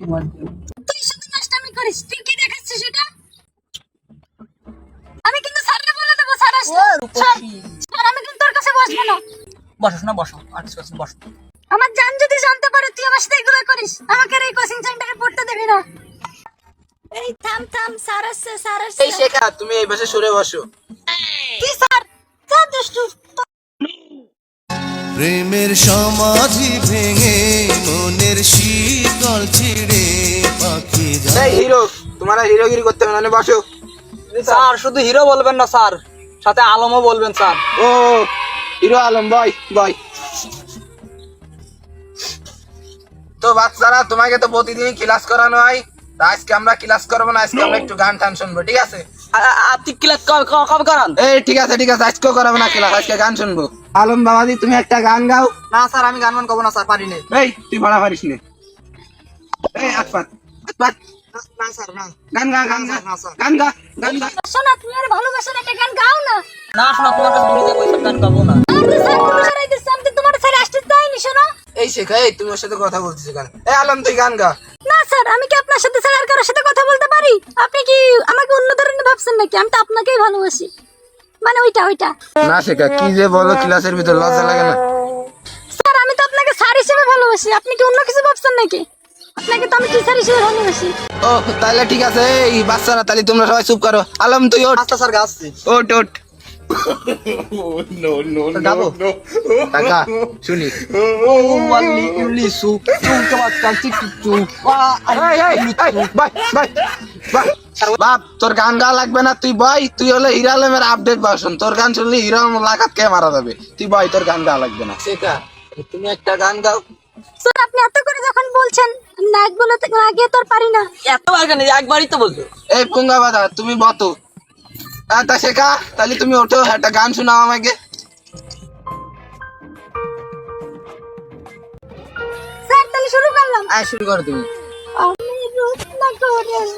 তুই শুধু নষ্টামি করিস তুই কি দেখাচ্ছিস সেটা? আমি কিন্তু স্যারকে বলে দেবো স্যার আসলে। স্যার স্যার, আমি কিন্তু তোর কাছে বসবো না। বসো শোনা বসো আর কিছু আছে, বসো। আমার জান যদি জানতে পারে তুই আমার সাথে এগুলো করিস। আমাকে এই কোচিং সেন্টারে পড়তে দেবি না। এই থাম থাম স্যার আসছে স্যার আসছে। এই শেখা তুমি এই পাশে সরে বসো। কি স্যার দুষ্টু। প্রেমের সমাধি ভেঙে মনের শীতল ছিড়ে পাখি যায় হিরো তোমার হিরোগিরি করতে হবে না বসো স্যার শুধু হিরো বলবেন না স্যার সাথে আলমও বলবেন স্যার ও হিরো আলম বয় বয় তো বাচ্চারা তোমাকে তো প্রতিদিন ক্লাস করানো হয় তা আজকে আমরা ক্লাস করব না আজকে আমরা একটু গান টান শুনব ঠিক আছে আপনি ক্লাস কবে করান এই ঠিক আছে ঠিক আছে আজকেও করাবো না ক্লাস আজকে গান শুনব আলম বাবাজি তুমি একটা গান গাও। না স্যার আমি গান করব না স্যার পারি না এই তুই ভাড়া পারিস নে। এই না স্যার না। গান গা গান গা গান গা গান গা। শোনা তুমি আর ভালোবাসার একটা গান গাও না। না শোনা তোমার কাছে দূরে যাব গান গাবো না। আর স্যার তুমি সরাই দিচ্ছ আমি তোমার স্যার আসতে চাইনি শোনো। এই শেখা এই তুমি ওর সাথে কথা বলছিস কেন? এই আলম তুই গান গা। না স্যার আমি কি আপনার সাথে স্যার আর কারোর সাথে কথা বলতে পারি? আপনি কি আমাকে অন্য ধরনের ভাবছেন নাকি? আমি তো আপনাকেই ভালোবাসি। মানে ওইটা ওইটা। না শেখা কি যে বলো ক্লাসের ভিতর লজ্জা লাগে না। স্যার আমি তো আপনাকে স্যার হিসেবে ভালোবাসি। আপনি কি অন্য কিছু ভাবছেন নাকি? আপনাকে তো আমি টিচার হিসেবে ভালোবাসি। ও তাহলে ঠিক আছে এই বাচ্চারা তাহলে তোমরা সবাই চুপ করো। আলম তুই ওঠ। আচ্ছা স্যার গাচ্ছি ওঠ ওঠ। শুনি। চু চু এই, বাই, বাই, বাই। বাপ তোর গান গা লাগবে না তুই বয় তুই হলে হিরা আলমের আপডেট তোর গান শুনলে হিরা আলম লাগাত কে মারা যাবে? তুই বয় তোর গান গা লাগবে না। শেখা তুমি একটা গান গাও। স্যার আপনি এত করে যখন বলছেন নাক বলে তো আগে তো আর পারি না। এতবার কেন একবারই তো বলতো এই পুঙ্গা বাদা তুমি বতো। হ্যাঁ তা শেখা তাহলে তুমি ওঠো একটা গান শোনাও আমাকে। স্যার তাহলে শুরু করলাম। আয় শুরু করো তুমি।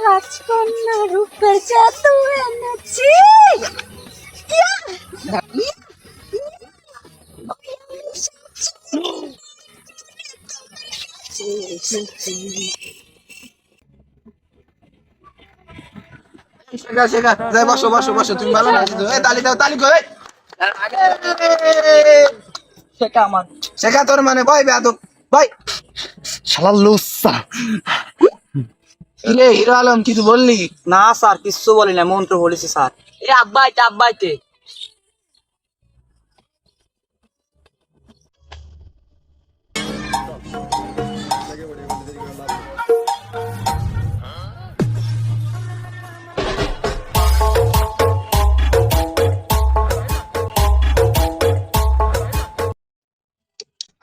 রাজকন্যা রূপের জাদু এনেছি। শেখা শেখা যাই বসো বসো বসো তুমি ভালো নাচো তালি দাও তালি কই? সেটা আমার। শেখা তোর মানে বয় বেয়াদব বয়। শালা লুসা কিরে হিরো আলম কিছু বললি না স্যার কিচ্ছু বলি না মন্ত্র বলেছি স্যার এ আব্বাইতে আব্বাইতে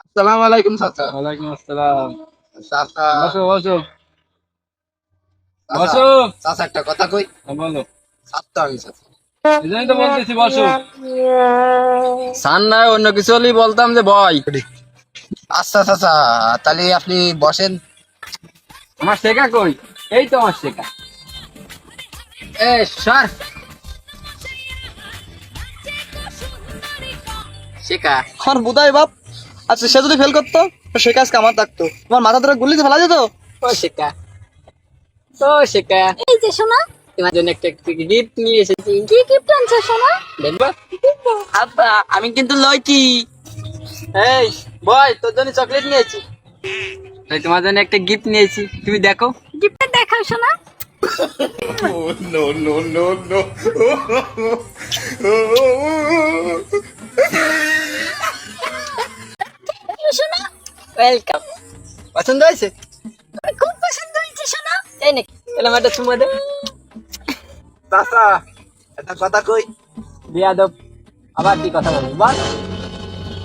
আসসালামু আলাইকুম চাচা ওয়ালাইকুম আসসালাম চাচা বসো বসো চাচা, বসো। চাচা একটা কথা কই? হ্যাঁ, বলো। সাতটা আমি চাচা এই তো বলতেছি বসো। সান নাই অন্য কিছু হলেই বলতাম যে ভয় আচ্ছা চাচা তাহলে আপনি বসেন। আমার শেখা কই? এই তো আমার শেখা। এ সর। শেখা। আমার বুধাই বাপ। আচ্ছা সে যদি ফেল করতো সে কাজ আমার থাকতো তোমার মাথা ধরে গুলিতে ফেলা যেত? ও শেখা। ও শেখা এই যে শোনা তোমার জন্য একটা গিফট নিয়ে এসেছি। কি গিফট আনছো শোনা দেখবা? আব্বা আমি কিন্তু লইছি এই বয় তোর জন্য চকলেট নিয়েছি। তোমার জন্য একটা গিফট নিয়েছি। তুমি দেখো। গিফটটা দেখাও শোনা এই শোনা ওয়েলকাম পছন্দ হয়েছে? এই নাকি এলাম একটা চুমা দে। চাচা একটা কথা কই? বিয়াদব আবার কি কথা বলব বল।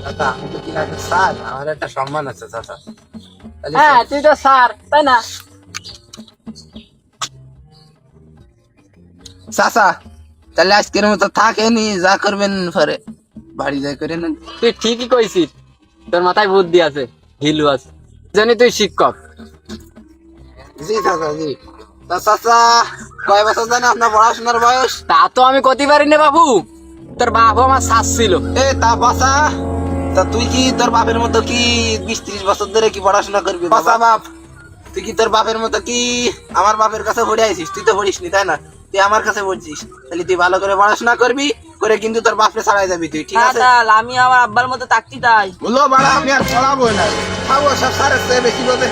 চাচা আমি তো কিনা স্যার আমার একটা সম্মান আছে চাচা তাহলে হ্যাঁ তুই তো স্যার তাই না? চাচা তাহলে আজকের মতো থাকেনি যা করবেন পরে। বাড়ি যাই করে নেন। তুই ঠিকই কইছিস তোর মাথায় বুদ্ধি আছে হিলু আছে। জানি তুই শিক্ষক। জি চাচা জি তা চাচা কয় বছর জানে আপনার পড়াশোনার বয়স? তা তো আমি পারি না বাবু। তোর বাবা আমার ছিল। এ তা বাসা তা তুই কি তোর বাপের মতো কি বিশ ত্রিশ বছর ধরে কি পড়াশোনা করবি বাসা বাপ। তুই কি তোর বাপের মতো কি আমার বাপের কাছে পড়ে আইছিস? তুই তো পড়িস নি তাই না? তুই আমার কাছে পড়ছিস। তাহলে তুই ভালো করে পড়াশোনা করবি করে কিন্তু তোর বাপরে ছাড়াই যাবি তুই ঠিক আছে? আমি আমার আব্বার মতো তাকতি তাই। বলো বাড়া আমি আর পড়াবো না। খাব সব সারের চেয়ে বেশি বলে।